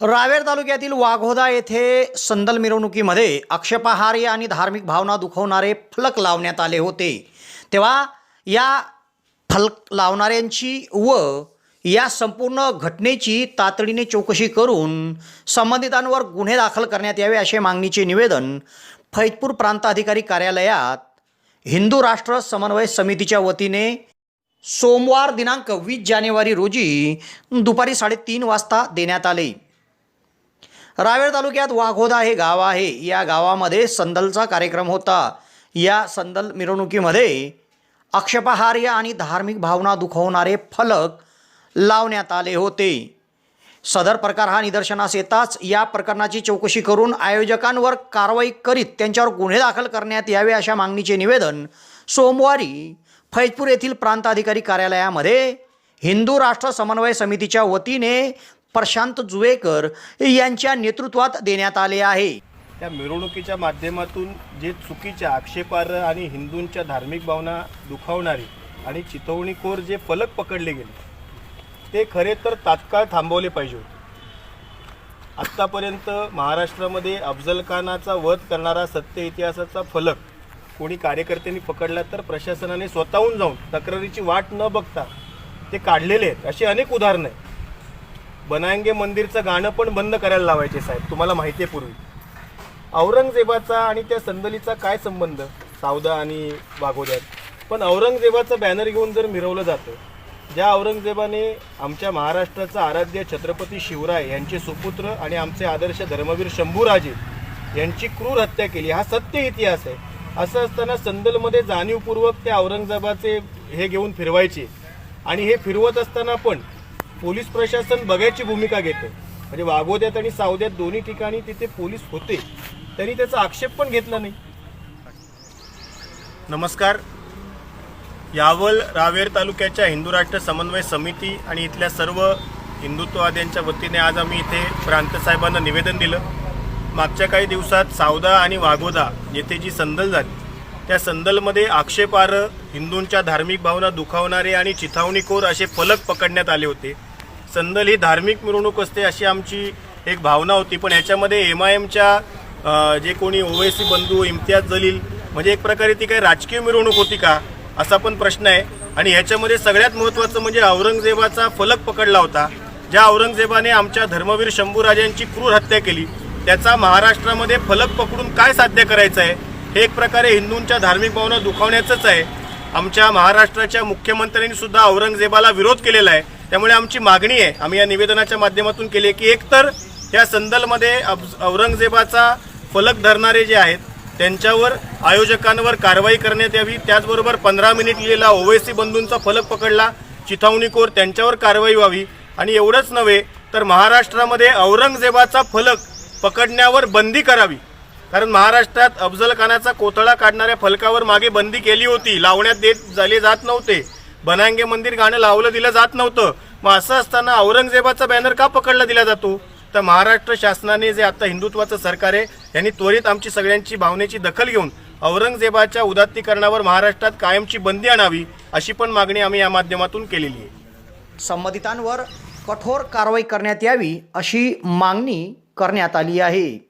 रावेर तालुक्यातील वाघोदा येथे संदल मिरवणुकीमध्ये आक्षेपाहार्य आणि धार्मिक भावना दुखवणारे फलक लावण्यात आले होते. तेव्हा या फलक लावणाऱ्यांची व या संपूर्ण घटनेची तातडीने चौकशी करून संबंधितांवर गुन्हे दाखल करण्यात यावे असे मागणीचे निवेदन फैजपूर प्रांताधिकारी कार्यालयात हिंदू राष्ट्र समन्वय समितीच्या वतीने सोमवार दिनांक वीस जानेवारी रोजी दुपारी साडेतीन वाजता देण्यात आले. रावेर तालुक्यात वाघोदा हे गाव आहे. या गावामध्ये संदलचा कार्यक्रम होता. या संदल मिरवणुकीमध्ये आक्षेपार्ह आणि धार्मिक भावना दुखवणारे फलक लावण्यात आले होते. सदर प्रकार हा निदर्शनास येताच या प्रकरणाची चौकशी करून आयोजकांवर कारवाई करीत त्यांच्यावर गुन्हे दाखल करण्यात यावे अशा मागणीचे निवेदन सोमवारी फैजपूर येथील प्रांताधिकारी कार्यालयामध्ये हिंदू राष्ट्र समन्वय समितीच्या वतीने प्रशांत जुवेकर यांच्या नेतृत्वात देण्यात आले आहे. त्या मिरवणुकीच्या माध्यमातून जे चुकीच्या आक्षेपार्ह आणि हिंदूंच्या धार्मिक भावना दुखावणारी आणि चितवणीखोर जे फलक पकडले गेले ते खरे तर तात्काळ थांबवले पाहिजे होते. आत्तापर्यंत महाराष्ट्रामध्ये अफजल खानाचा वध करणारा सत्य इतिहासाचा फलक कोणी कार्यकर्त्यांनी पकडला तर प्रशासनाने स्वतःहून जाऊन तक्रारीची वाट न बघता ते काढलेले आहेत अशी अनेक उदाहरणं आहेत. बनायंगे मंदिरचं गाणं पण बंद करायला लावायचे साहेब तुम्हाला माहिती आहे पूर्वी. औरंगजेबाचा आणि त्या संदलीचा काय संबंध? सावदा आणि वाघोद्यात. पण औरंगजेबाचं बॅनर घेऊन जर मिरवलं जातं ज्या औरंगजेबाने आमच्या महाराष्ट्राचा आराध्य छत्रपती शिवराय यांचे सुपुत्र आणि आमचे आदर्श धर्मवीर शंभूराजे यांची क्रूर हत्या केली हा सत्य इतिहास आहे. असं असताना संदलमध्ये जाणीवपूर्वक त्या औरंगजेबाचे हे घेऊन फिरवायचे. आणि हे फिरवत असताना पण पोलीस प्रशासन बघायची भूमिका घेतं. म्हणजे वाघोद्यात आणि सावद्यात दोन्ही ठिकाणी तिथे पोलीस होते. त्यांनी त्याचा आक्षेप पण घेतला नाही. नमस्कार. यावल रावेर तालुक्याच्या हिंदू राष्ट्र समन्वय समिती आणि इथल्या सर्व हिंदुत्ववाद्यांच्या वतीने आज आम्ही इथे प्रांतसाहेबांना निवेदन दिलं. मागच्या काही दिवसात सावदा आणि वाघोदा येथे जी संदल झाली त्या संदलमध्ये आक्षेपार्ह हिंदूंच्या धार्मिक भावना दुखावणारे आणि चिथावणीखोर असे फलक पकडण्यात आले होते. संदल ही धार्मिक मिरवणूक असते अशी आमची एक भावना होती. पण याच्यामध्ये एम आय एमच्या जे कोणी ओवैसी बंधू इम्तियाज जलील म्हणजे एक प्रकारे ती काही राजकीय मिरवणूक होती का असा पण प्रश्न आहे. आणि ह्याच्यामध्ये सगळ्यात महत्त्वाचं म्हणजे औरंगजेबाचा फलक पकडला होता. ज्या औरंगजेबाने आमच्या धर्मवीर शंभूराजांची क्रूर हत्या केली त्याचा महाराष्ट्रामध्ये फलक पकडून काय साध्य करायचं आहे हे एक प्रकारे हिंदूंच्या धार्मिक भावना दुखावण्याचंच आहे. आमच्या महाराष्ट्राच्या मुख्यमंत्र्यांनी सुद्धा औरंगजेबाला विरोध केलेला आहे. त्यामुळे आमची मागणी आहे आम्ही या निवेदनाच्या माध्यमातून केली आहे की एकतर या संदलमध्ये अब्ज- औरंगजेबाचा फलक धरणारे जे आहेत त्यांच्यावर आयोजकांवर कारवाई करण्यात यावी. त्याचबरोबर पंधरा मिनिट लिहिलेला ओवेसी बंधूंचा फलक पकडला चिथावणीखोर त्यांच्यावर कारवाई व्हावी. आणि एवढंच नव्हे तर महाराष्ट्रामध्ये औरंगजेबाचा फलक पकडण्यावर बंदी करावी. कारण महाराष्ट्रात अफजल खानाचा कोथळा काढणाऱ्या फलकावर मागे बंदी केली होती. लावण्यात देत झाले जात नव्हते. बनांगे मंदिर गाणं लावलं दिलं जात नव्हतं. मग असं असताना औरंगजेबाचा बॅनर का पकडला दिला जातो? तर महाराष्ट्र शासनाने जे आता हिंदुत्वाचं सरकार आहे यांनी त्वरित आमची सगळ्यांची भावनेची दखल घेऊन औरंगजेबाच्या उदात्तीकरणावर महाराष्ट्रात कायमची बंदी आणावी अशी पण मागणी आम्ही या माध्यमातून केलेली आहे. संबंधितांवर कठोर कारवाई करण्यात यावी अशी मागणी करण्यात आली आहे.